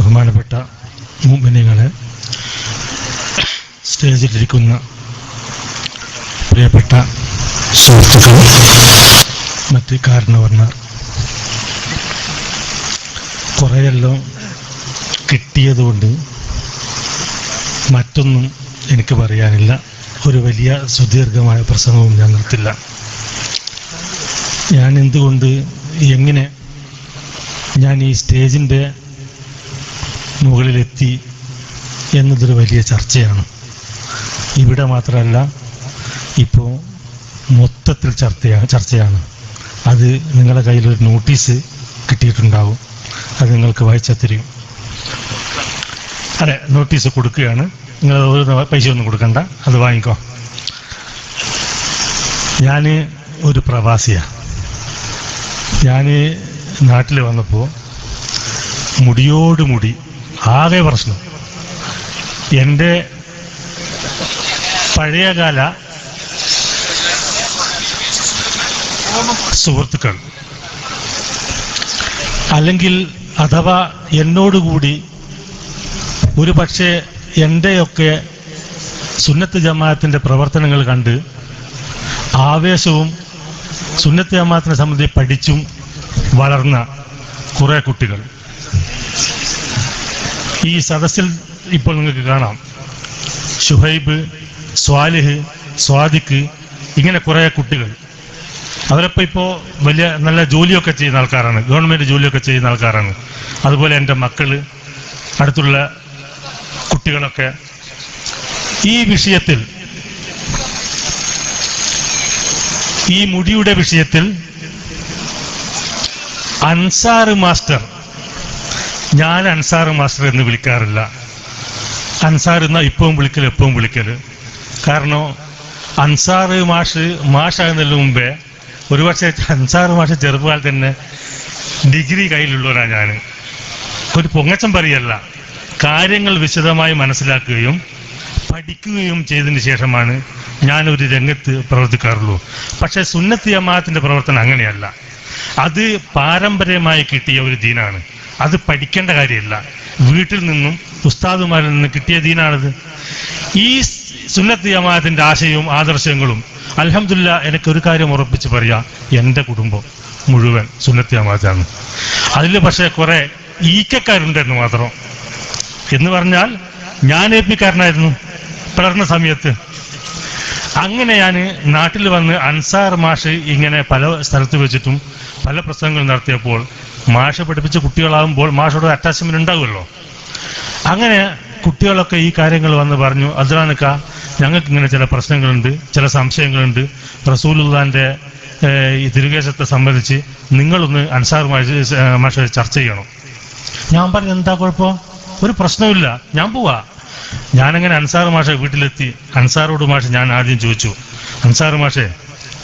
ബഹുമാനപ്പെട്ട മുമ്പിനിങ്ങളെ സ്റ്റേജിലിരിക്കുന്ന പ്രിയപ്പെട്ട സുഹൃത്തുക്കൾ മറ്റ് കാരണവർമാർ കുറേയെല്ലാം കിട്ടിയതുകൊണ്ട് മറ്റൊന്നും എനിക്ക് പറയാനില്ല. ഒരു വലിയ സുദീർഘമായ പ്രസംഗവും ഞാൻ നിർത്തില്ല. ഞാൻ എന്തുകൊണ്ട് എങ്ങനെ ഞാൻ ഈ സ്റ്റേജിന്റെ മുകളിലെത്തി എന്നതൊരു വലിയ ചർച്ചയാണ്. ഇവിടെ മാത്രമല്ല ഇപ്പോൾ മൊത്തത്തിൽ ചർച്ചയാണ് ചർച്ചയാണ്. അത് നിങ്ങളുടെ കയ്യിലൊരു നോട്ടീസ് കിട്ടിയിട്ടുണ്ടാവും. അത് നിങ്ങൾക്ക് വായിച്ചാൽ തരും. അതെ നോട്ടീസ് കൊടുക്കുകയാണ്. നിങ്ങൾ ഒരു പൈസ ഒന്നും കൊടുക്കണ്ട അത് വാങ്ങിക്കോ. ഞാൻ ഒരു പ്രവാസിയാണ് ഞാൻ നാട്ടിൽ വന്നപ്പോൾ മുടിയോട് മുടി ആകെ പ്രശ്നം. എന്റെ പഴയകാല സുഹൃത്തുക്കൾ അല്ലെങ്കിൽ അഥവാ എന്നോടുകൂടി ഒരു പക്ഷേ എന്റെയൊക്കെ സുന്നത്ത് ജമാഅത്തിന്റെ പ്രവർത്തനങ്ങൾ കണ്ട് ആവേശവും സുന്നത്ത് ജമാഅത്തിനെ സംബന്ധിച്ച് പഠിച്ചും വളർന്ന കുറേ കുട്ടികൾ. ഈ സദസ്സിൽ ഇപ്പോൾ നിങ്ങൾക്ക് കാണാം. ഷുഹൈബ് സ്വാലിഹ് സ്വാദിഖ് ഇങ്ങനെ കുറേ കുട്ടികൾ. അവരപ്പോൾ ഇപ്പോൾ വലിയ നല്ല ജോലിയൊക്കെ ചെയ്യുന്ന ആൾക്കാരാണ്. ഗവൺമെന്റ് ജോലിയൊക്കെ ചെയ്യുന്ന ആൾക്കാരാണ്. അതുപോലെ എന്റെ മക്കൾ അടുത്തുള്ള കുട്ടികളൊക്കെ. ഈ വിഷയത്തിൽ ഈ മുടിയുടെ വിഷയത്തിൽ അൻസാർ മാസ്റ്റർ ഞാൻ അൻസാർ മാസ്റ്റർ എന്ന് വിളിക്കാറില്ല. അൻസാർ എന്ന ഇപ്പവും വിളിക്കൽ എപ്പവും വിളിക്കൽ കാരണം അൻസാർ മാഷ് മാഷാകുന്നതിന് മുമ്പേ ഒരു ഒരുപക്ഷെ അൻസാർ മാഷ് ചെറുപ്പകാലത്ത് തന്നെ ഡിഗ്രി കയ്യിലുള്ളവരാണ് ഞാൻ ഒരു പൊങ്ങച്ചം പറയല്ല. കാര്യങ്ങൾ വിശദമായി മനസ്സിലാക്കുകയും പഠിക്കുകയും ചെയ്തതിന് ശേഷമാണ് ഞാൻ ഒരു രംഗത്ത് പ്രവർത്തിക്കാറുള്ളൂ. പക്ഷേ സുന്നത്തി അമ്മാത്തിന്റെ പ്രവർത്തനം അങ്ങനെയല്ല. അത് പാരമ്പര്യമായി കിട്ടിയ ഒരു ദീനാണ്. അത് പഠിക്കേണ്ട കാര്യമില്ല. വീട്ടിൽ നിന്നും ഉസ്താദുമാരിൽ നിന്ന് കിട്ടിയ ദീനാണത്. ഈ സുന്നത്ത് ജമാഅത്തിന്റെ ആശയവും ആദർശങ്ങളും അലഹമില്ല എനിക്ക് ഒരു കാര്യം ഉറപ്പിച്ച് പറയാം. എന്റെ കുടുംബം മുഴുവൻ സുന്നത്ത് ജമാഅത്താണ്. അതിൽ പക്ഷേ കുറെ ഈക്കക്കാരുണ്ടെന്ന് മാത്രം. എന്ന് പറഞ്ഞാൽ ഞാൻ എ പിക്കാരനായിരുന്നു പിളർന്ന സമയത്ത്. അങ്ങനെ ഞാൻ നാട്ടിൽ വന്ന് അൻസാർ മാഷ് ഇങ്ങനെ പല സ്ഥലത്ത് വെച്ചിട്ടും പല പ്രസംഗങ്ങൾ നടത്തിയപ്പോൾ മാഷ് പഠിപ്പിച്ച കുട്ടികളാകുമ്പോൾ മാഷോട് അറ്റാച്ച്മെന്റ് ഉണ്ടാവുമല്ലോ. അങ്ങനെ കുട്ടികളൊക്കെ ഈ കാര്യങ്ങൾ വന്ന് പറഞ്ഞു അതിലാനക്ക ഞങ്ങൾക്ക് ഇങ്ങനെ ചില പ്രശ്നങ്ങളുണ്ട് ചില സംശയങ്ങളുണ്ട്. റസൂലുള്ളാന്റെ ഏഹ്, ഈ തിരുകേശത്തെ സംബന്ധിച്ച് നിങ്ങളൊന്ന് അൻസാറുമായി മാഷ ചർച്ച ചെയ്യണം. ഞാൻ പറഞ്ഞു എന്താ കുഴപ്പം? ഒരു പ്രശ്നമില്ല ഞാൻ പോവാ. ഞാനങ്ങനെ അൻസാർ മാഷെ വീട്ടിലെത്തി. അൻസാറോട് മാഷെ ഞാൻ ആദ്യം ചോദിച്ചു അൻസാർ മാഷെ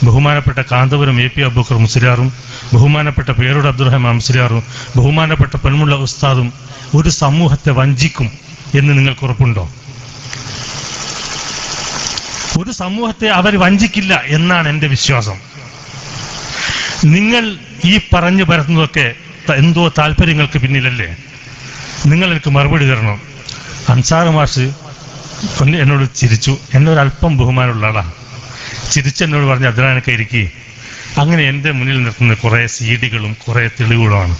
ബഹുമാനപ്പെട്ട കാന്തപുരം എ പി അബൂക്കർ മുസ്ലിയാറും ബഹുമാനപ്പെട്ട പേരൂട് അബ്ദുറഹ്മാൻ മുസ്ലിയാറും ബഹുമാനപ്പെട്ട പെൺമുള്ള ഉസ്താദും ഒരു സമൂഹത്തെ വഞ്ചിക്കും എന്ന് നിങ്ങൾക്ക് ഉറപ്പുണ്ടോ? ഒരു സമൂഹത്തെ അവർ വഞ്ചിക്കില്ല എന്നാണ് എന്റെ വിശ്വാസം. നിങ്ങൾ ഈ പറഞ്ഞു പരത്തുന്നതൊക്കെ എന്തോ താല്പര്യങ്ങൾക്ക് പിന്നിലല്ലേ? നിങ്ങൾ എനിക്ക് മറുപടി തരണം. അൻസാർ മാഷ് എന്നോട് ചിരിച്ചു. എന്നൊരല്പം ബഹുമാനമുള്ള ആളാ. ചിരിച്ചെന്നോട് പറഞ്ഞ് അതിനാനൊക്കെ ഇരിക്കി അങ്ങനെ എന്റെ മുന്നിൽ നിർത്തുന്ന കുറേ സീഡികളും കുറേ തെളിവുകളുമാണ്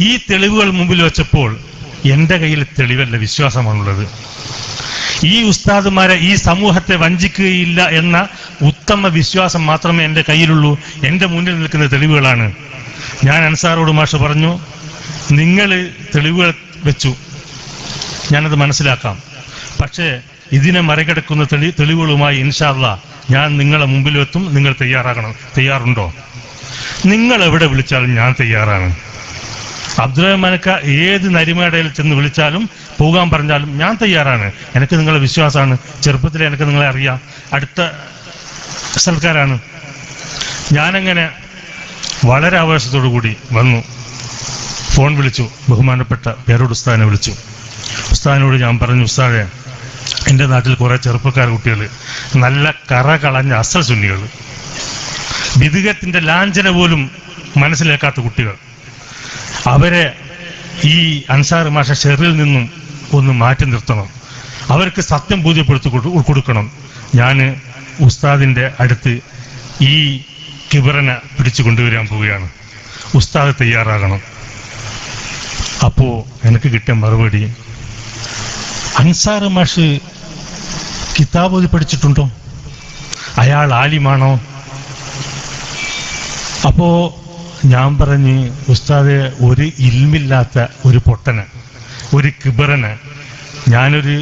ഈ തെളിവുകൾ മുമ്പിൽ വെച്ചപ്പോൾ എന്റെ കയ്യിൽ തെളിവല്ല വിശ്വാസമാണുള്ളത്. ഈ ഉസ്താദുമാരെ ഈ സമൂഹത്തെ വഞ്ചിക്കുകയില്ല എന്ന ഉത്തമ വിശ്വാസം മാത്രമേ എന്റെ കയ്യിലുള്ളൂ. എന്റെ മുന്നിൽ നിൽക്കുന്ന തെളിവുകളാണ്. ഞാൻ അൻസാറോട് മാഷ് പറഞ്ഞു നിങ്ങൾ തെളിവുകൾ വെച്ചു. ഞാനത് മനസ്സിലാക്കാം. പക്ഷേ ഇതിനെ മറികടക്കുന്ന തെളി തെളിവുകളുമായി ഇൻഷാല്ല ഞാൻ നിങ്ങളെ മുമ്പിലെത്തും നിങ്ങൾ തയ്യാറാകണം. തയ്യാറുണ്ടോ? നിങ്ങൾ എവിടെ വിളിച്ചാലും ഞാൻ തയ്യാറാണ്. അബ്ദുറഹ്മാനക്ക ഏത് നരിമേടയിൽ ചെന്ന് വിളിച്ചാലും പോകാൻ പറഞ്ഞാലും ഞാൻ തയ്യാറാണ്. എനിക്ക് നിങ്ങളെ വിശ്വാസമാണ് ചെറുപ്പത്തിൽ എനിക്ക് നിങ്ങളെ അറിയാം. അടുത്ത സൽക്കാരാണ് ഞാനങ്ങനെ വളരെ ആവേശത്തോടു കൂടി വന്നു. ഫോൺ വിളിച്ചു. ബഹുമാനപ്പെട്ട പേരോട് ഉസ്താദിനെ വിളിച്ചു. ഉസ്താദിനോട് ഞാൻ പറഞ്ഞു ഉസ്താദെ എന്റെ നാട്ടിൽ കുറേ ചെറുപ്പക്കാർ കുട്ടികൾ നല്ല കറ കളഞ്ഞ അസൽ സുന്നികൾ. വിധികത്തിന്റെ ലാഞ്ചന പോലും മനസ്സിലാക്കാത്ത കുട്ടികൾ. അവരെ ഈ അൻസാർ മാഷ ഷെറിൽ നിന്നും ഒന്ന് മാറ്റി നിർത്തണം. അവർക്ക് സത്യം ബോധ്യപ്പെടുത്തി കൊടുക്കണം. ഞാൻ ഉസ്താദിന്റെ അടുത്ത് ഈ കിബറനെ പിടിച്ചു കൊണ്ടുവരാൻ പോവുകയാണ്. ഉസ്താദ് തയ്യാറാകണം. അപ്പോൾ എനിക്ക് കിട്ടിയ മറുപടി അൻസാർ മാഷ് കിതാബ് പഠിച്ചിട്ടുണ്ടോ? അയാൾ ആലിമാണോ? അപ്പോ ഞാൻ പറഞ്ഞ് ഉസ്താദ് ഒരു ഇൽമില്ലാത്ത ഒരു പൊട്ടന് ഒരു കിബറന് ഞാനൊരു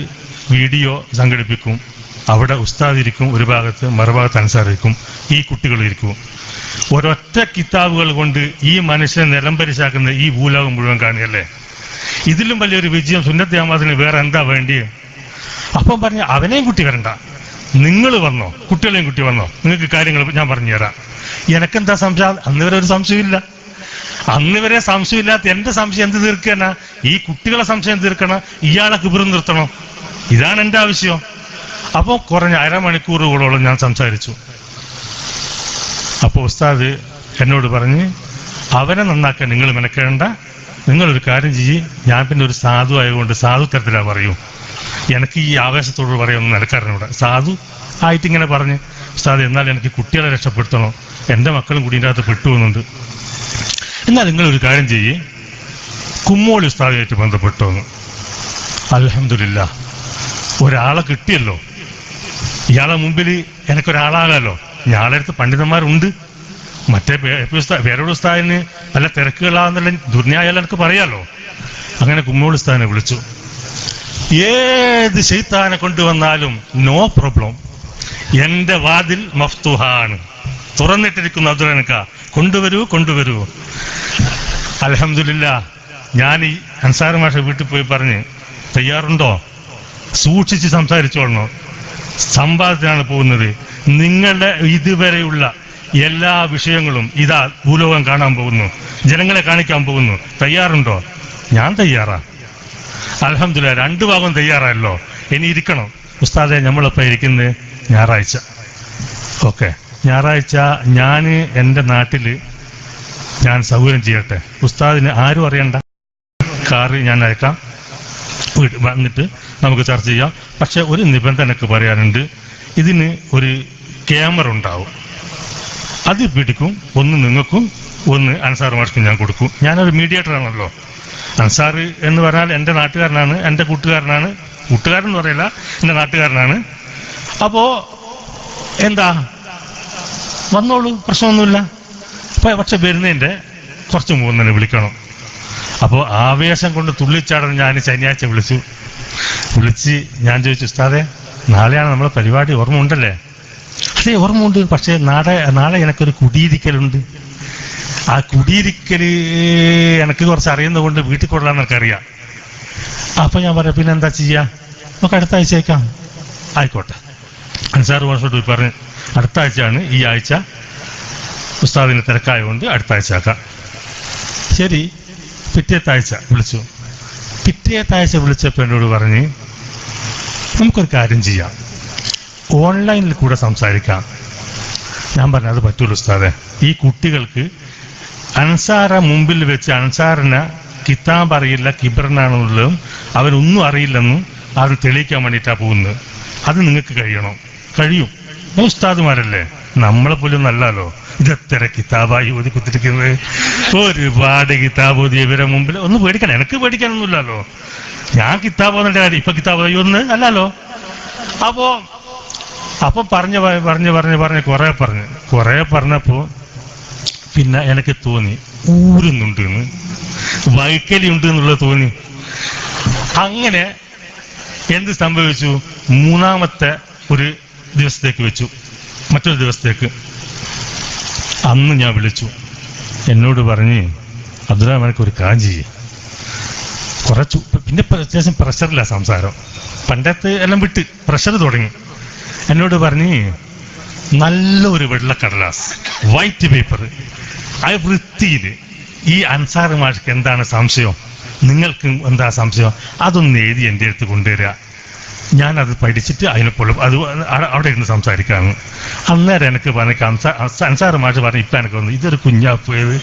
വീഡിയോ സംഘടിപ്പിക്കും. അവിടെ ഉസ്താദ് ഇരിക്കും ഒരു ഭാഗത്ത് മറുഭാഗത്ത് അനുസരിക്കും ഈ കുട്ടികൾ ഇരിക്കും. ഒരൊറ്റ കിതാബുകൾ കൊണ്ട് ഈ മനുഷ്യനെ നിലംപരിശാക്കുന്ന ഈ ഭൂലോകം മുഴുവൻ കാണുകയല്ലേ? ഇതിലും വലിയൊരു വിജയം സുന്നത്ത് അഹമ്മദിന് വേറെ എന്താ വേണ്ടി അപ്പം പറഞ്ഞ അവനെയും കുട്ടി വരണ്ട. നിങ്ങൾ വന്നോ. കുട്ടികളെയും കുട്ടി വന്നോ. നിങ്ങൾക്ക് കാര്യങ്ങൾ ഞാൻ പറഞ്ഞുതരാം. എനക്കെന്താ സംശയം? അന്ന് വരെ ഒരു സംശയമില്ല അന്ന് വരെ സംശയമില്ലാത്ത എന്റെ സംശയം എന്ത് തീർക്കണ ഈ കുട്ടികളെ സംശയം തീർക്കണം? ഇയാളെ കിബിറും നിർത്തണം? ഇതാണ് എന്റെ ആവശ്യം. അപ്പോൾ കുറഞ്ഞ അരമണിക്കൂറുകളോളം ഞാൻ സംസാരിച്ചു. അപ്പോൾ ഉസ്താദ് എന്നോട് പറഞ്ഞ് അവനെ നന്നാക്കാൻ നിങ്ങൾ മെനക്കേണ്ട നിങ്ങളൊരു കാര്യം ചെയ്യ്. ഞാൻ പിന്നെ ഒരു സാധു ആയതുകൊണ്ട് സാധു തരത്തിലാ പറയൂ. എനിക്ക് ഈ ആവേശത്തോട് പറയുന്ന നിലക്കാരനോട് സാധു ആയിട്ട് ഇങ്ങനെ പറഞ്ഞ് ഉസ്താദ് എന്നാൽ എനിക്ക് കുട്ടികളെ രക്ഷപ്പെടുത്തണം. എന്റെ മക്കളും കൂടി ഇതിന്റെ അകത്ത് പെട്ടുപോകുന്നുണ്ട് എന്നാൽ നിങ്ങളൊരു കാര്യം ചെയ്യ്. കുമ്മോളി ഉസ്താദുമായിട്ട് ബന്ധപ്പെട്ടു എന്ന് അലഹമില്ല ഒരാളെ കിട്ടിയല്ലോ. ഇയാളെ മുമ്പിൽ എനിക്കൊരാളാകാലോ. ഞാളെ അടുത്ത് പണ്ഡിതന്മാരുണ്ട്. മറ്റേ വേറൊരു ഉസ്താദിന് നല്ല തിരക്കുകളാന്നുള്ള ദുർന്യായാലും എനിക്ക് പറയാലോ. അങ്ങനെ കുമ്മോളി ഉസ്താദിനെ വിളിച്ചു. ഏത് ശൈത്താനെ കൊണ്ടുവന്നാലും നോ പ്രോബ്ലം എന്റെ വാതിൽ മഫ്തുഹാണ്. തുറന്നിട്ടിരിക്കുന്നു അബ്ദുലനക്ക കൊണ്ടുവരൂ കൊണ്ടുവരൂ. അലഹമില്ല ഞാൻ ഈ അൻസാർ മാഷ വീട്ടിൽ പോയി പറഞ്ഞ് തയ്യാറുണ്ടോ? സൂക്ഷിച്ച് സംസാരിച്ചോളണം സംവാദത്തിനാണ് പോകുന്നത്. നിങ്ങളുടെ ഇതുവരെയുള്ള എല്ലാ വിഷയങ്ങളും ഇതാ ഭൂലോകം കാണാൻ പോകുന്നു. ജനങ്ങളെ കാണിക്കാൻ പോകുന്നു. തയ്യാറുണ്ടോ? ഞാൻ തയ്യാറാ. അലഹമില്ല രണ്ടു ഭാഗം തയ്യാറായല്ലോ. ഇനി ഇരിക്കണം. ഉസ്താദെ നമ്മളിപ്പോൾ ഇരിക്കുന്നത് ഞായറാഴ്ച. ഓക്കെ. ഞായറാഴ്ച ഞാൻ എന്റെ നാട്ടിൽ ഞാൻ സൗകര്യം ചെയ്യട്ടെ. ഉസ്താദിന് ആരും അറിയണ്ട. കാറ് ഞാൻ അയക്കാം. വന്നിട്ട് നമുക്ക് ചർച്ച ചെയ്യാം. പക്ഷെ ഒരു നിബന്ധനക്ക് പറയാനുണ്ട്. ഇതിന് ഒരു ക്യാമറ ഉണ്ടാവും. അത് പിടിക്കും. ഒന്ന് നിങ്ങൾക്കും ഒന്ന് അൻസാർ മാർക്കും ഞാൻ കൊടുക്കും. ഞാനൊരു മീഡിയേറ്റർ ആണല്ലോ അൻസാർ എന്ന് പറഞ്ഞാൽ എന്റെ നാട്ടുകാരനാണ് എന്റെ കൂട്ടുകാരനാണ്. കൂട്ടുകാരൻ എന്ന് പറയില്ല എന്റെ നാട്ടുകാരനാണ്. അപ്പോ എന്താ? വന്നോളൂ പ്രശ്നമൊന്നുമില്ല. അപ്പൊ പക്ഷെ വരുന്നതിന്റെ കുറച്ച് മുമ്പ് തന്നെ വിളിക്കണം. അപ്പോൾ ആവേശം കൊണ്ട് തുള്ളിച്ചാടാൻ ഞാൻ ശനിയാഴ്ച വിളിച്ചു. വിളിച്ച് ഞാൻ ചോദിച്ചു ഉസ്താദെ നാളെയാണ് നമ്മളെ പരിപാടി? ഓർമ്മ ഉണ്ടല്ലേ അതെ ഓർമ്മ ഉണ്ട് പക്ഷേ നാളെ നാളെ എനിക്കൊരു കുടിയിരിക്കലുണ്ട് ആ കുടിയിരിക്കൽ എനിക്ക് കുറച്ച് അറിയുന്നത് കൊണ്ട് വീട്ടിൽ കൊള്ളാൻ എനിക്കറിയാം അപ്പൊ ഞാൻ പറയാം പിന്നെ എന്താ ചെയ്യാ? നമുക്ക് അടുത്ത ആഴ്ച അയക്കാം ആയിക്കോട്ടെ. അൻസാർ മാഷോട് പോയി പറഞ്ഞു അടുത്ത ആഴ്ചയാണ് ഈ ആഴ്ച ഉസ്താദിന് തിരക്കായതുകൊണ്ട് അടുത്ത ആഴ്ച ആക്കാം. ശരി. പിറ്റേത്തെ ആഴ്ച വിളിച്ചു. പിറ്റേത്തെ ആഴ്ച വിളിച്ചപ്പോൾ എന്നോട് പറഞ്ഞ് നമുക്കൊരു കാര്യം ചെയ്യാം. ഓൺലൈനിൽ കൂടെ സംസാരിക്കാം. ഞാൻ പറഞ്ഞത് പറ്റൂല ഉസ്താദെ. ഈ കുട്ടികൾക്ക് അൻസാറ മുമ്പിൽ വെച്ച് അൻസാറിന് കിതാബ് അറിയില്ല കിബറിനാണെന്നുള്ളതും അവനൊന്നും അറിയില്ലെന്നും അത് തെളിയിക്കാൻ വേണ്ടിയിട്ടാണ് പോകുന്നത്. അത് നിങ്ങൾക്ക് കഴിയണം. കഴിയും. ഉസ്താദുമാരല്ലേ? നമ്മളെ പോലും നല്ലല്ലോ ഇതെത്ര കിതാബായി ഓതി കുത്തിരിക്കുന്നത് ഒരുപാട് കിതാബ് ഓതി ഇവരെ മുമ്പിൽ. ഒന്ന് പേടിക്കണം എനിക്ക് പേടിക്കാനൊന്നുമില്ലല്ലോ. ഞാൻ കിതാബ് ഓതേണ്ട കാര്യം ഇപ്പൊ കിതാബ് ഓതി ഒന്ന് അല്ലല്ലോ. അപ്പോ അപ്പൊ പറഞ്ഞ് പറഞ്ഞ് പറഞ്ഞ് പറഞ്ഞ് കുറെ പറഞ്ഞ്. കുറെ പറഞ്ഞപ്പോ പിന്നെ എനിക്ക് തോന്നി ഊരുന്നുണ്ട് എന്ന് വൈക്കലി ഉണ്ട് എന്നുള്ളത് തോന്നി. അങ്ങനെ എന്ത് സംഭവിച്ചു? മൂന്നാമത്തെ ഒരു ദിവസത്തേക്ക് വെച്ചു. മറ്റൊരു ദിവസത്തേക്ക്. അന്ന് ഞാൻ വിളിച്ചു. എന്നോട് പറഞ്ഞ് അബ്ദുറഹ്മാനക്ക് ഒരു കാഞ്ചി കുറച്ചു പിന്നെ അത്യാവശ്യം പ്രഷറില്ല സംസാരം. പണ്ടത്തെ എല്ലാം വിട്ട് പ്രഷർ തുടങ്ങി. എന്നോട് പറഞ്ഞ് നല്ലൊരു വെള്ളക്കടലാസ് വൈറ്റ് പേപ്പർ ആ വൃത്തിയിൽ ഈ അൻസാറുമാർക്ക് എന്താണ് സംശയം? നിങ്ങൾക്ക് എന്താ സംശയം? അതൊന്ന് എഴുതി എന്റെ അടുത്ത് കൊണ്ടുവരിക അത് പഠിച്ചിട്ട് അതിനെപ്പോഴും അത് അവിടെ ഇരുന്ന് സംസാരിക്കാമെന്ന് അന്നേരം എനിക്ക് പറഞ്ഞ അൻസാർ മാഷ് പറഞ്ഞു ഇപ്പൊ എനിക്ക് വന്നു ഇതൊരു കുഞ്ഞാപ്പോയത്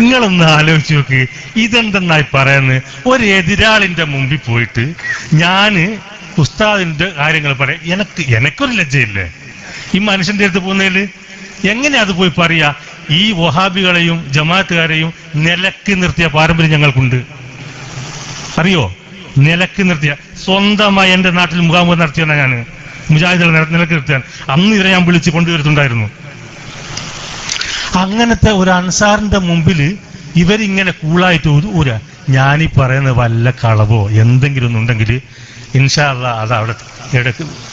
നിങ്ങളൊന്ന് ആലോചിച്ച് നോക്ക് ഇതെന്തെന്നായി പറയുന്നത് ഒരു എതിരാളിന്റെ മുമ്പിൽ പോയിട്ട് ഞാൻ ഉസ്താദിന്റെ കാര്യങ്ങൾ പറയാം. എനിക്ക് എനക്കൊരു ലജ്ജയില്ലേ? ഈ മനുഷ്യന്റെ അടുത്ത് പോകുന്നതിൽ എങ്ങനെ അത് പോയി പറയാ? ഈ വഹാബികളെയും ജമാഅത്തുകാരെയും നിലയ്ക്ക് നിർത്തിയ പാരമ്പര്യം ഞങ്ങൾക്കുണ്ട്. അറിയോ? നിലയ്ക്ക് നിർത്തിയ. സ്വന്തമായി എന്റെ നാട്ടിൽ മുഖാമുഖം നടത്തിയാണ് ഞാൻ മുജാഹിദുകൾ നിലയ്ക്ക് നിർത്തിയാണ് അന്ന് ഇവരെ ഞാൻ വിളിച്ച് കൊണ്ടുവരുന്നുണ്ടായിരുന്നു. അങ്ങനത്തെ ഒരു അൻസാറിന്റെ മുമ്പിൽ ഇവരിങ്ങനെ കൂളായിട്ട് ഊര ഞാനീ പറയുന്ന വല്ല കളവോ? എന്തെങ്കിലും ഒന്നുണ്ടെങ്കിൽ ഇൻഷാല്ല അത് അവിടെ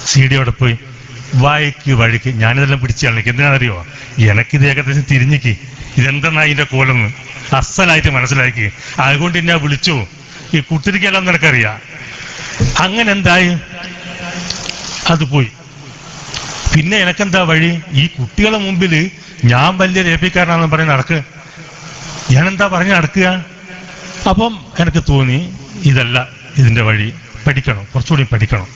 സി അവിടെ പോയി വായിക്ക് വഴിക്ക് ഞാനിതെല്ലാം പിടിച്ചാണ് എന്തിനാണെന്നറിയോ എനിക്കിത് ഏകദേശം തിരിഞ്ഞിക്ക്. ഇതെന്തെന്നാ ഇതിന്റെ കോലെന്ന്? അസലായിട്ട് മനസ്സിലാക്കി. അതുകൊണ്ട് എന്നെ വിളിച്ചു. ഈ കുട്ടിരിക്കെല്ലാം നിനക്കറിയാം? അങ്ങനെ എന്തായി? അത് പോയി. പിന്നെ എനക്കെന്താ വഴി? ഈ കുട്ടികളെ മുമ്പിൽ ഞാൻ വലിയ രേപ്പിക്കാരനാണെന്ന് പറഞ്ഞ് നടക്കുക ഞാനെന്താ പറഞ്ഞ് നടക്കുക? അപ്പം എനിക്ക് തോന്നി ഇതല്ല ഇതിന്റെ വഴി. പഠിക്കണം. കുറച്ചുകൂടി പഠിക്കണം.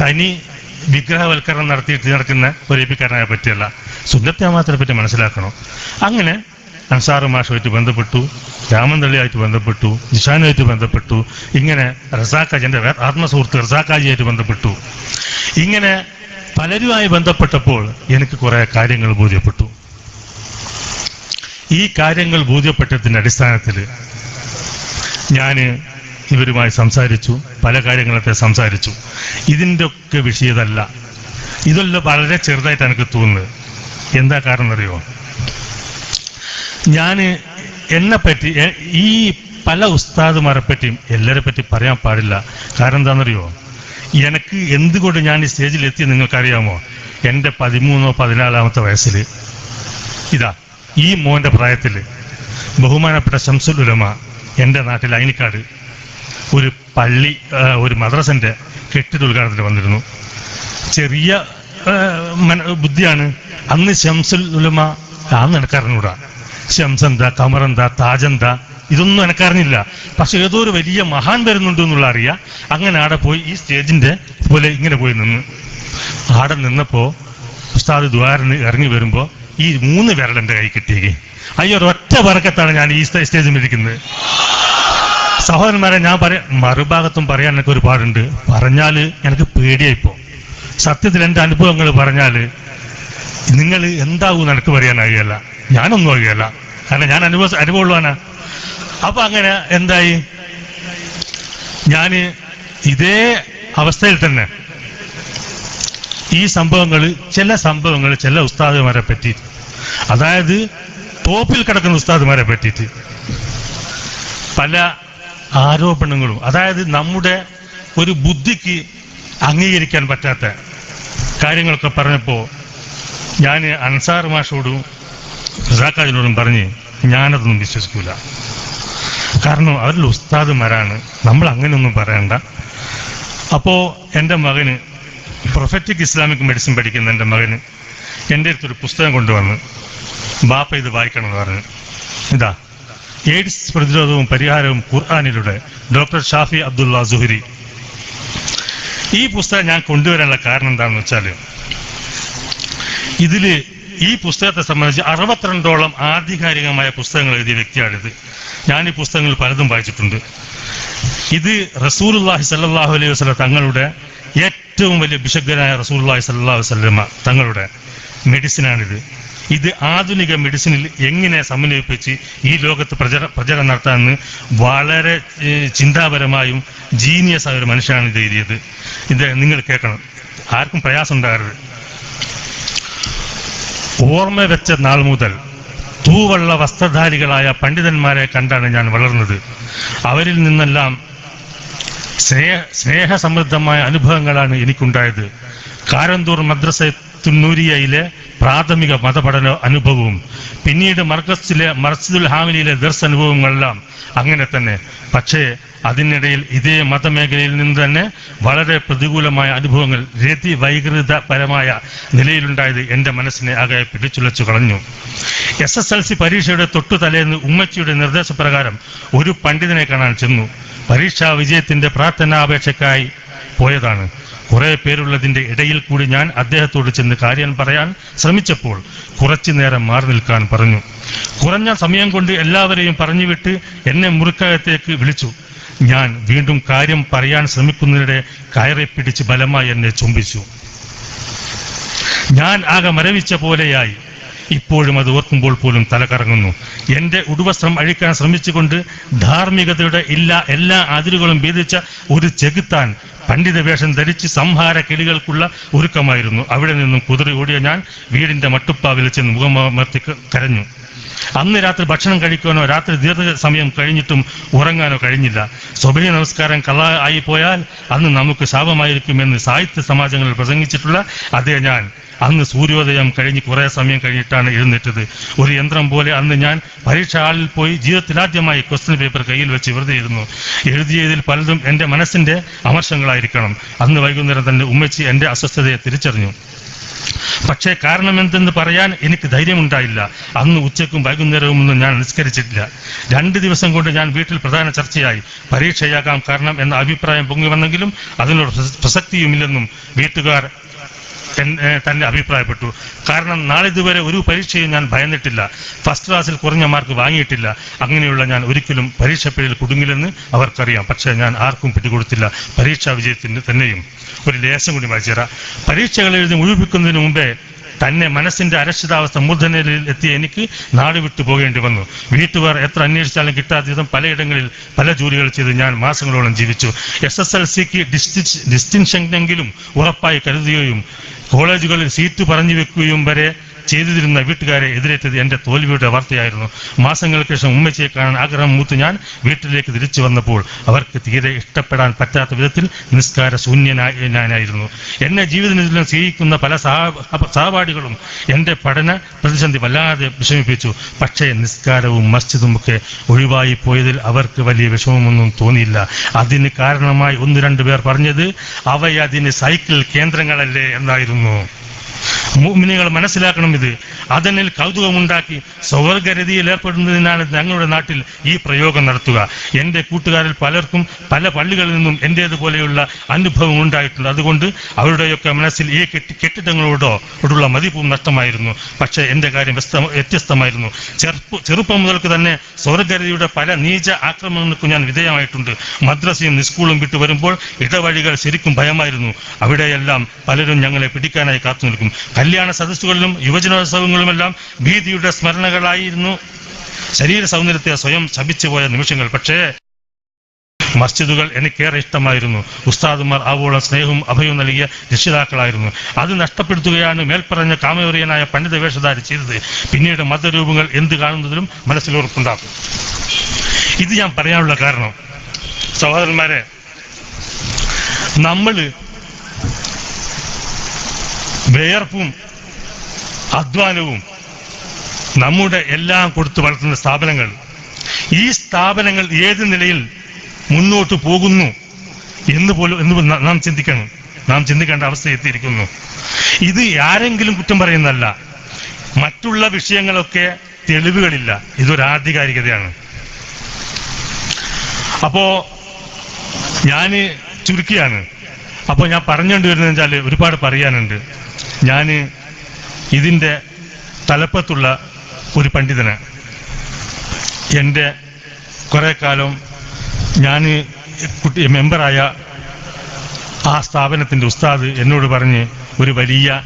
തനി വിഗ്രഹവൽക്കരണം നടത്തിയിട്ട് നടക്കുന്ന ഒരു രേപ്പിക്കാരനായ പറ്റിയല്ല. സുന്ദത്തെ മാത്രത്തെ പറ്റി മനസ്സിലാക്കണം? അങ്ങനെ അൻസാർ മാഷുമായിട്ട് ബന്ധപ്പെട്ടു രാമന്തള്ളിയായിട്ട് ബന്ധപ്പെട്ടു നിഷാനുമായിട്ട് ബന്ധപ്പെട്ടു ഇങ്ങനെ റസാക്കാജി എന്റെ ആത്മസുഹൃത്ത് റസാക്കാജിയായിട്ട് ബന്ധപ്പെട്ടു. ഇങ്ങനെ പലരുമായി ബന്ധപ്പെട്ടപ്പോൾ എനിക്ക് കുറേ കാര്യങ്ങൾ ബോധ്യപ്പെട്ടു. ഈ കാര്യങ്ങൾ ബോധ്യപ്പെട്ടതിന്റെ അടിസ്ഥാനത്തിൽ ഞാൻ ഇവരുമായി സംസാരിച്ചു പല കാര്യങ്ങളൊക്കെ സംസാരിച്ചു. ഇതിന്റെ ഒക്കെ വിഷയതല്ല. ഇതെല്ലാം വളരെ ചെറുതായിട്ട് എനിക്ക് തോന്നുന്നത്. എന്താ കാരണം അറിയോ ഞാൻ എന്നെ പറ്റി ഈ പല ഉസ്താദുമാരെ പറ്റിയും എല്ലാരെ പറ്റി പറയാൻ പാടില്ല. കാരണം എന്താണെന്നറിയോ? എനിക്ക് എന്തുകൊണ്ട് ഞാൻ ഈ സ്റ്റേജിൽ എത്തി നിങ്ങൾക്കറിയാമോ? എന്റെ പതിമൂന്നോ പതിനാലാമത്തെ വയസ്സിൽ ഇതാ ഈ മോന്റെ പ്രായത്തിൽ ബഹുമാനപ്പെട്ട ശംസുൽ ഉലമ എന്റെ നാട്ടിൽ അയിനിക്കാട്. ഒരു പള്ളി ഒരു മദ്രസന്റെ കെട്ടിട ഉദ്ഘാടനത്തിന് വന്നിരുന്നു. ചെറിയ ബുദ്ധിയാണ്. അന്ന് ശംസുൽ ഉലമ അന്ന് എനിക്കറിഞ്ഞൂടാ ശംസന്താ കമറെന്താ താജെന്താ ഇതൊന്നും എനക്കറിഞ്ഞില്ല. പക്ഷെ ഏതോ ഒരു വലിയ മഹാൻ വരുന്നുണ്ട് എന്നുള്ള അറിയാം. അങ്ങനെ ആടെ പോയി ഈ സ്റ്റേജിന്റെ പോലെ ഇങ്ങനെ പോയി നിന്ന്. ആടെ നിന്നപ്പോ ഉസ്താദ് ദ്വാരന് ഇറങ്ങി വരുമ്പോ ഈ മൂന്ന് വിരൽ കൈ കിട്ടിയേക്ക്. അയ്യോ ഒറ്റ പറക്കത്താണ് ഞാൻ ഈ സ്റ്റേജിൽ ഇരിക്കുന്നത്. സഹോദരന്മാരെ ഞാൻ പറയാ മറുഭാഗത്തും പറയാൻ എനിക്ക് ഒരുപാടുണ്ട്. പറഞ്ഞാൽ എനിക്ക് പേടിയായിപ്പോ സത്യത്തിൽ എന്റെ അനുഭവങ്ങൾ പറഞ്ഞാൽ നിങ്ങൾ എന്താവും എനിക്ക് പറയാൻ അറിയല്ല ഞാനൊന്നും അറിയല്ല കാരണം ഞാൻ അനുഭവ അനുഭവമുള്ളവാനാ. അപ്പൊ അങ്ങനെ എന്തായി? ഞാൻ ഇതേ അവസ്ഥയിൽ തന്നെ ഈ സംഭവങ്ങൾ ചില സംഭവങ്ങൾ ചില ഉസ്താദുമാരെ പറ്റി അതായത് തോപ്പിൽ കിടക്കുന്ന ഉസ്താദുമാരെ പറ്റിയിട്ട് പല ആരോപണങ്ങളും അതായത് നമ്മുടെ ഒരു ബുദ്ധിക്ക് അംഗീകരിക്കാൻ പറ്റാത്ത കാര്യങ്ങളൊക്കെ പറഞ്ഞപ്പോൾ ഞാൻ അൻസാർ മാഷോടും റസാഖാജിനോടും പറഞ്ഞ് ഞാനതൊന്നും വിശ്വസിക്കൂല. കാരണം അവരിൽ ഉസ്താദുമാരാണ് നമ്മൾ അങ്ങനെയൊന്നും പറയണ്ട. അപ്പോൾ എന്റെ മകന് പ്രൊഫറ്റിക് ഇസ്ലാമിക് മെഡിസിൻ പഠിക്കുന്ന എന്റെ മകന് എന്റെ അടുത്തൊരു പുസ്തകം കൊണ്ടുവന്ന് ബാപ്പ ഇത് വായിക്കണം എന്ന് പറഞ്ഞു. ഇതാ. എയ്ഡ്സ് പ്രതിരോധവും പരിഹാരവും ഖുർആാനിലൂടെ. ഡോക്ടർ ഷാഫി അബ്ദുള്ള സുഹരി. ഈ പുസ്തകം ഞാൻ കൊണ്ടുവരാനുള്ള കാരണം എന്താണെന്ന് വെച്ചാൽ ഇതിൽ ഈ പുസ്തകത്തെ സംബന്ധിച്ച് അറുപത്തിരണ്ടോളം ആധികാരികമായ പുസ്തകങ്ങൾ എഴുതിയ വ്യക്തിയാണിത്. ഞാൻ ഈ പുസ്തകങ്ങൾ പലതും വായിച്ചിട്ടുണ്ട്. ഇത് റസൂലുല്ലാഹി സല്ലാഹു അലൈഹി വസ്ലം തങ്ങളുടെ ഏറ്റവും വലിയ ബിഷഗ്ഗനായ റസൂലുല്ലാഹി സല്ലാഹു വസ്ലമ തങ്ങളുടെ മെഡിസിനാണിത്. ഇത് ആധുനിക മെഡിസിനിൽ എങ്ങനെ സമന്വയിപ്പിച്ച് ഈ ലോകത്ത് പ്രചര പ്രചരണം നടത്താമെന്ന് വളരെ ചിന്താപരമായും ജീനിയസ് ആയ ഒരു മനുഷ്യനാണ് ഇത് എഴുതിയത്. ഇത് നിങ്ങൾ കേൾക്കണം. ആർക്കും പ്രയാസം ഉണ്ടാകരുത്. ഓർമ്മ വെച്ച നാൾ മുതൽ തൂവള്ള വസ്ത്രധാരികളായ പണ്ഡിതന്മാരെ കണ്ടാണ് ഞാൻ വളർന്നത്. അവരിൽ നിന്നെല്ലാം സ്നേഹ സ്നേഹസമൃദ്ധമായ അനുഭവങ്ങളാണ് എനിക്കുണ്ടായത്. കാരന്തൂർ മദ്രസ തുന്നൂരിയയിലെ പ്രാഥമിക മതപഠന അനുഭവവും പിന്നീട് മർക്കസിലെ മർസിദുൽ ഹാമിലിയിലെ ദർസ് അനുഭവങ്ങളെല്ലാം അങ്ങനെ തന്നെ. പക്ഷേ അതിനിടയിൽ ഇതേ മതമേഖലയിൽ നിന്ന് തന്നെ വളരെ പ്രതികൂലമായ അനുഭവങ്ങൾ രതി വൈകൃതപരമായ നിലയിലുണ്ടായത് എന്റെ മനസ്സിനെ ആകെ പിടിച്ചുലച്ചു കളഞ്ഞു. എസ് എസ് എൽ സി പരീക്ഷയുടെ തൊട്ടു തലേന്ന് ഉമ്മച്ചിയുടെ നിർദ്ദേശപ്രകാരം ഒരു പണ്ഡിതനെ കാണാൻ ചെന്നു. പരീക്ഷാ വിജയത്തിന്റെ പ്രാർത്ഥനാപേക്ഷയ്ക്കായി പോയതാണ്. കുറെ പേരുള്ളതിന്റെ ഇടയിൽ കൂടി ഞാൻ അദ്ദേഹത്തോട് ചെന്ന് കാര്യം പറയാൻ ശ്രമിച്ചപ്പോൾ കുറച്ചു നേരം മാറി നിൽക്കാൻ പറഞ്ഞു. കുറഞ്ഞ സമയം കൊണ്ട് എല്ലാവരെയും പറഞ്ഞുവിട്ട് എന്നെ മുറിക്കകത്തേക്ക് വിളിച്ചു. ഞാൻ വീണ്ടും കാര്യം പറയാൻ ശ്രമിക്കുന്നതിനിടെ കയറെ പിടിച്ച് ബലമായി എന്നെ ചുംബിച്ചു. ഞാൻ ആകെ മരവിച്ച പോലെയായി. ഇപ്പോഴും അത് ഓർക്കുമ്പോൾ പോലും തലകറങ്ങുന്നു. എന്റെ ഉടുവസ്ത്രം അഴിക്കാൻ ശ്രമിച്ചുകൊണ്ട് ധാർമ്മികതയുടെ ഇല്ല എല്ലാ അതിരുകളും ഭേദിച്ച ഒരു ചെകുത്താൻ പണ്ഡിത വേഷം ധരിച്ച് സംഹാര കിളികൾക്കുള്ള ഒരുക്കമായിരുന്നു. അവിടെ നിന്നും കുതിറി ഓടിയ ഞാൻ വീടിന്റെ മട്ടുപ്പാവിൽ ചെന്ന് മുഖമർത്തി കരഞ്ഞു. അന്ന് രാത്രി ഭക്ഷണം കഴിക്കാനോ രാത്രി ദീർഘ സമയം കഴിഞ്ഞിട്ടും ഉറങ്ങാനോ കഴിഞ്ഞില്ല. സ്വഭയ നമസ്കാരം കള്ള ആയി പോയാൽ അന്ന് നമുക്ക് ശാപമായിരിക്കുമെന്ന് സാഹിത്യ സമാജങ്ങളിൽ പ്രസംഗിച്ചിട്ടുള്ള അതേ ഞാൻ. അന്ന് സൂര്യോദയം കഴിഞ്ഞ് കുറേ സമയം കഴിഞ്ഞിട്ടാണ് എഴുന്നേറ്റത്. ഒരു യന്ത്രം പോലെ അന്ന് ഞാൻ പരീക്ഷ ഹാളിൽ പോയി ജീവിതത്തിലാദ്യമായി ക്വസ്റ്റ്യൻ പേപ്പർ കയ്യിൽ വെച്ച് വെറുതെ ഇരുന്നു. എഴുതിയതിൽ പലതും എന്റെ മനസ്സിന്റെ അമർഷങ്ങളായിരിക്കണം. അന്ന് വൈകുന്നേരം തന്നെ ഉമ്മച്ചി എന്റെ അസ്വസ്ഥതയെ തിരിച്ചറിഞ്ഞു. പക്ഷേ കാരണം എന്തെന്ന് പറയാൻ എനിക്ക് ധൈര്യമുണ്ടായില്ല. അന്ന് ഉച്ചയ്ക്കും വൈകുന്നേരവും ഒന്നും ഞാൻ നിസ്കരിച്ചിട്ടില്ല. രണ്ട് ദിവസം കൊണ്ട് ഞാൻ വീട്ടിൽ പ്രധാന ചർച്ചയായി. പരീക്ഷയാകാം കാരണം എന്ന അഭിപ്രായം പൊങ്ങി വന്നെങ്കിലും അതിനോട് പ്രസക്തിയുമില്ലെന്നും വീട്ടുകാർ തന്നെ അഭിപ്രായപ്പെട്ടു. കാരണം നാളിതുവരെ ഒരു പരീക്ഷയും ഞാൻ ഭയന്നിട്ടില്ല. ഫസ്റ്റ് ക്ലാസ്സിൽ കുറഞ്ഞ മാർക്ക് വാങ്ങിയിട്ടില്ല. അങ്ങനെയുള്ള ഞാൻ ഒരിക്കലും പരീക്ഷ പരീക്ഷപ്പിഴയിൽ കുടുങ്ങില്ലെന്ന് അവർക്കറിയാം. പക്ഷേ ഞാൻ ആർക്കും പിടികൊടുത്തില്ല പരീക്ഷാ വിജയത്തിന് തന്നെയും. ഒരു ലേശം കൂടി വായിച്ചുതരാം പരീക്ഷകൾ എഴുതി മുഴുവിക്കുന്നതിന് മുമ്പേ തന്നെ മനസ്സിന്റെ അരക്ഷിതാവസ്ഥ മൂർധനയിൽ എത്തിയ എനിക്ക് നാട് വിട്ടു പോകേണ്ടി വന്നു. വീട്ടുകാർ എത്ര അന്വേഷിച്ചാലും കിട്ടാത്ത വിധം പലയിടങ്ങളിൽ പല ജോലികൾ ചെയ്ത് ഞാൻ മാസങ്ങളോളം ജീവിച്ചു. എസ് എസ് എൽ സിക്ക് ഡിസ്റ്റിങ്ഷനെങ്കിലും ഉറപ്പായി കരുതുകയും കോളേജുകളിൽ സീറ്റ് പറഞ്ഞു വെക്കുകയും വരെ ചെയ്തിരുന്ന വീട്ടുകാരെ എതിരേറ്റത് എന്റെ തോൽവിയുടെ വാർത്തയായിരുന്നു. മാസങ്ങൾക്ക് ശേഷം ഉമ്മച്ചിയെ കാണാൻ ആഗ്രഹം മൂത്ത് ഞാൻ വീട്ടിലേക്ക് തിരിച്ചു വന്നപ്പോൾ അവർക്ക് തീരെ ഇഷ്ടപ്പെടാൻ പറ്റാത്ത വിധത്തിൽ നിസ്കാര ശൂന്യനായി ഞാനായിരുന്നു എന്നെ ജീവിതത്തിൽ സ്നേഹിക്കുന്ന പല സഹ സഹപാഠികളും എന്റെ പഠന പ്രതിസന്ധി വല്ലാതെ വിഷമിപ്പിച്ചു. പക്ഷേ നിസ്കാരവും മസ്ജിദും ഒക്കെ ഒഴിവായി പോയതിൽ അവർക്ക് വലിയ വിഷമമൊന്നും തോന്നിയില്ല. അതിന് കാരണമായി ഒന്ന് രണ്ടു പേർ പറഞ്ഞത് അവയതിന് സൈക്കിൾ കേന്ദ്രങ്ങളല്ലേ എന്നായിരുന്നു. മുഅ്മിനീങ്ങൾ മനസ്സിലാക്കണം ഇത്. അതിനിൽ കൗതുകമുണ്ടാക്കി സ്വവർഗരതിയിൽ ഏർപ്പെടുന്നതിനാണ് ഞങ്ങളുടെ നാട്ടിൽ ഈ പ്രയോഗം നടത്തുക. എന്റെ കൂട്ടുകാരിൽ പലർക്കും പല പള്ളികളിൽ നിന്നും എന്റേതുപോലെയുള്ള അനുഭവം ഉണ്ടായിട്ടുണ്ട്. അതുകൊണ്ട് അവരുടെയൊക്കെ മനസ്സിൽ ഈ കെട്ടി കെട്ടിടങ്ങളോടോ ഉള്ള മതിപ്പും നഷ്ടമായിരുന്നു. പക്ഷേ എന്റെ കാര്യം വ്യത്യസ്തമായിരുന്നു. ചെറുപ്പ ചെറുപ്പം മുതൽക്ക് തന്നെ സ്വർഗരതിയുടെ പല നീച ആക്രമണങ്ങൾക്കും ഞാൻ വിധേയമായിട്ടുണ്ട്. മദ്രസയും സ്കൂളും വിട്ടു വരുമ്പോൾ ഇടവഴികൾ ശരിക്കും ഭയമായിരുന്നു. അവിടെയെല്ലാം പലരും ഞങ്ങളെ പിടിക്കാനായി കാത്തു നിൽക്കും കല്യാണ സദസ്സുകളിലും യുവജനോത്സവങ്ങളുമെല്ലാം ഭീതിയുടെ സ്മരണകളായിരുന്നു. ശരീര സൗന്ദര്യത്തെ സ്വയം ശപിച്ചു പോയ നിമിഷങ്ങൾ. പക്ഷേ മസ്ജിദുകൾ എനിക്കേറെ ഇഷ്ടമായിരുന്നു. ഉസ്താദുമാർ ആവോളം സ്നേഹവും അഭയവും നൽകിയ രക്ഷിതാക്കളായിരുന്നു. അത് നഷ്ടപ്പെടുത്തുകയാണ് മേൽപ്പറഞ്ഞ കാമയോറിയനായ പണ്ഡിത വേഷധാരി ചെയ്തത്. പിന്നീട് മതരൂപങ്ങൾ എന്ത് കാണുന്നതിലും മനസ്സിൽ ഉറപ്പുണ്ടാക്കും ഇത് ഞാൻ പറയാനുള്ള കാരണം സഹോദരന്മാരെ നമ്മൾ വേർപ്പും അധ്വാനവും നമ്മുടെ എല്ലാം കൊടുത്തു വളർത്തുന്ന സ്ഥാപനങ്ങൾ. ഈ സ്ഥാപനങ്ങൾ ഏത് നിലയിൽ മുന്നോട്ട് പോകുന്നു എന്ന് പോലും എന്ന് നാം ചിന്തിക്കണം. നാം ചിന്തിക്കേണ്ട അവസ്ഥ എത്തിയിരിക്കുന്നു. ഇത് ആരെങ്കിലും കുറ്റം പറയുന്നതല്ല. മറ്റുള്ള വിഷയങ്ങളൊക്കെ തെളിവുകളില്ല. ഇതൊരു ആധികാരികതയാണ്. അപ്പോ ഞാൻ ചുരുക്കിയാണ്. അപ്പോൾ ഞാൻ പറഞ്ഞുകൊണ്ട് വരുന്നത് വെച്ചാൽ ഒരുപാട് പറയാനുണ്ട്. ഞാൻ ഇതിന്റെ തലപ്പത്തുള്ള ഒരു പണ്ഡിതന്. എന്റെ കുറേ കാലം ഞാൻ കുട്ടി മെമ്പറായ ആ സ്ഥാപനത്തിന്റെ ഉസ്താദ് എന്നോട് പറഞ്ഞ് ഒരു വലിയ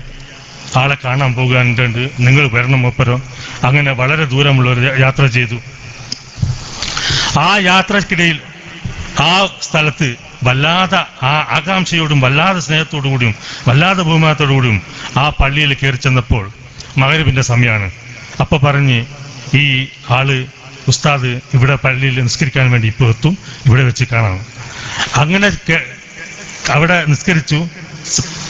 ആളെ കാണാൻ പോകാനുണ്ട് നിങ്ങൾ വരണം ഒപ്പരം. അങ്ങനെ വളരെ ദൂരമുള്ള ഒരു യാത്ര ചെയ്തു. ആ യാത്രക്കിടയിൽ ആ സ്ഥലത്ത് വല്ലാതെ ആ ആകാംക്ഷയോടും വല്ലാതെ സ്നേഹത്തോടു കൂടിയും വല്ലാതെ ബഹുമാനത്തോടു കൂടിയും ആ പള്ളിയിൽ കയറി ചെന്നപ്പോൾ മകരവിന്റെ സമയമാണ്. അപ്പോൾ പറഞ്ഞ് ഈ ആൾ ഉസ്താദ് ഇവിടെ പള്ളിയിൽ നിസ്കരിക്കാൻ വേണ്ടി ഇപ്പോൾ എത്തും ഇവിടെ വെച്ച് കാണാം അങ്ങനെ അവിടെ നിസ്കരിച്ചു.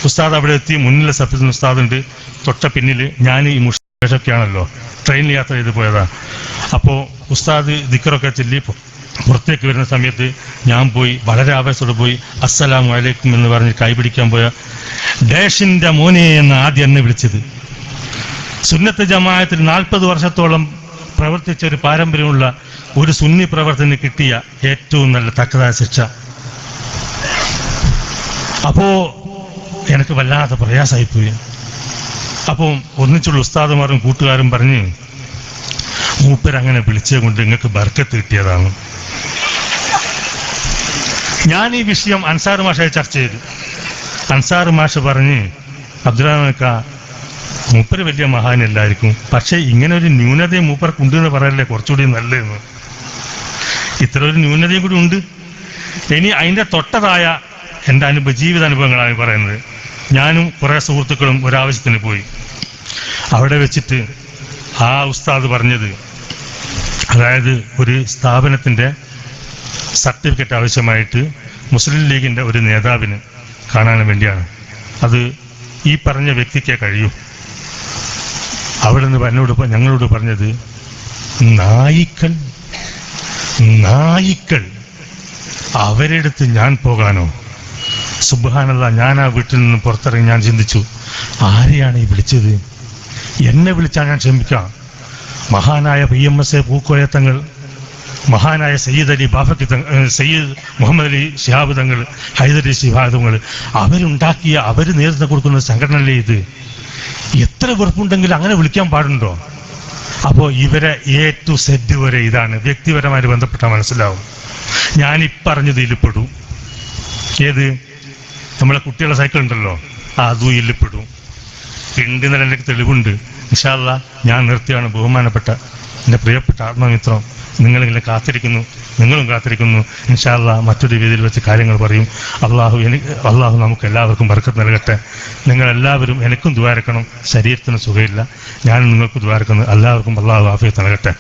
ഉസ്താദ് അവിടെ എത്തി. മുന്നിലെ സഫിൽ ഉസ്താദുണ്ട്. തൊട്ട പിന്നിൽ ഞാൻ ഈ മുഷൊക്കെയാണല്ലോ ട്രെയിനിൽ യാത്ര ചെയ്ത് പോയതാ. അപ്പോൾ ഉസ്താദ് ദിക്കറൊക്കെ ചൊല്ലി പുറത്തേക്ക് വരുന്ന സമയത്ത് ഞാൻ പോയി വളരെ ആവേശത്തോടെ പോയി അസ്സലാമു അലൈക്കും എന്ന് പറഞ്ഞ് കൈപിടിക്കാൻ പോയ ഡേഷിന്റെ മോനെ എന്ന് ആദ്യം എന്നെ വിളിച്ചത്. സുന്നത്ത് ജമായത്തിൽ നാൽപ്പത് വർഷത്തോളം പ്രവർത്തിച്ച ഒരു പാരമ്പര്യമുള്ള ഒരു സുന്നി പ്രവർത്തന കിട്ടിയ ഏറ്റവും നല്ല തക്കതായ ശിക്ഷ. അപ്പോ എനിക്ക് വല്ലാത്ത പ്രയാസമായിപ്പോയി. അപ്പോൾ ഒന്നിച്ചുള്ള ഉസ്താദുമാരും കൂട്ടുകാരും പറഞ്ഞ് മൂപ്പരങ്ങനെ വിളിച്ചത് കൊണ്ട് നിങ്ങൾക്ക് ബർക്കത്ത് കിട്ടിയതാണ്. ഞാൻ ഈ വിഷയം അൻസാർ മാഷയെ ചർച്ച ചെയ്തു. അൻസാർ മാഷ് പറഞ്ഞ് അബ്ദുറഹ്മാൻക്ക മൂപ്പര് വലിയ മഹാനല്ലായിരിക്കും. പക്ഷേ ഇങ്ങനെ ഒരു ന്യൂനതയും മൂപ്പർക്ക് ഉണ്ട് എന്ന് പറയല്ലേ കുറച്ചുകൂടി നല്ലതെന്ന്? ഇത്ര ഒരു ന്യൂനതയും കൂടി ഉണ്ട്. ഇനി അതിന്റെ തൊട്ടതായ എന്റെ അനുഭവ ജീവിതാനുഭവങ്ങളാണ് പറയുന്നത്. ഞാനും കുറേ സുഹൃത്തുക്കളും ഒരാവശ്യത്തിന് പോയി. അവിടെ വെച്ചിട്ട് ആ ഉസ്താദ് പറഞ്ഞത് അതായത് ഒരു സ്ഥാപനത്തിന്റെ സർട്ടിഫിക്കറ്റ് ആവശ്യമായിട്ട് മുസ്ലിം ലീഗിന്റെ ഒരു നേതാവിന് കാണാൻ വേണ്ടിയാണ്. അത് ഈ പറഞ്ഞ വ്യക്തിക്കേ കഴിയൂ. അവിടെ നിന്ന് എന്നോട് ഞങ്ങളോട് പറഞ്ഞത് നായിക്കൾ നായിക്കൾ അവരെടുത്ത് ഞാൻ പോകാനോ? സുബാനല്ല ഞാൻ ആ വീട്ടിൽ നിന്ന് പുറത്തിറങ്ങി ഞാൻ ചിന്തിച്ചു ആരെയാണ് ഈ വിളിച്ചത്? എന്നെ വിളിച്ചാൽ ഞാൻ ക്ഷമിക്കാം. മഹാനായ P M S A Pookoyathangal മഹാനായ സയ്യിദ് അലി ബാഫക്കി സയ്യിദ് മുഹമ്മദ് അലി ഷിഹാബ് തങ്ങൾ ഹൈദർ അലി ഷിഹാബ് തങ്ങൾ അവരുണ്ടാക്കിയ അവർ നേതൃത്വം കൊടുക്കുന്ന സംഘടനയിലേ ഇത്? എത്ര വെറുപ്പുണ്ടെങ്കിൽ അങ്ങനെ വിളിക്കാൻ പാടുണ്ടോ? അപ്പോൾ ഇവരെ എ ടു സെഡ് വരെ ഇതാണ് വ്യക്തിപരമായി ബന്ധപ്പെട്ട മനസ്സിലാവും. ഞാൻ ഈ പറഞ്ഞത് ഇതിൽപ്പെടും. ഏത്? നമ്മളെ കുട്ടികളുടെ സൈക്കിൾ ഉണ്ടല്ലോ അതും ഇതിൽപ്പെടും. ഉണ്ട് എന്നുള്ള തെളിവുണ്ട്. ഇൻഷാല്ല ഞാൻ നിർത്തിയാണ് ബഹുമാനപ്പെട്ട എന്റെ പ്രിയപ്പെട്ട ആത്മമിത്രം. നിങ്ങളിങ്ങനെ കാത്തിരിക്കുന്നു നിങ്ങളും കാത്തിരിക്കുന്നു. ഇൻഷാല്ല മറ്റൊരു രീതിയിൽ വെച്ച് കാര്യങ്ങൾ പറയും. അള്ളാഹു എനിക്ക് അള്ളാഹു നമുക്ക് എല്ലാവർക്കും ബർക്കത്ത് നൽകട്ടെ. നിങ്ങളെല്ലാവരും എനിക്കും ദ്വാരക്കണം ശരീരത്തിന് സുഖമില്ല. ഞാൻ നിങ്ങൾക്ക് ദ്വാരക്കുന്നു എല്ലാവർക്കും അള്ളാഹു ആഫിയത്ത് നൽകട്ടെ.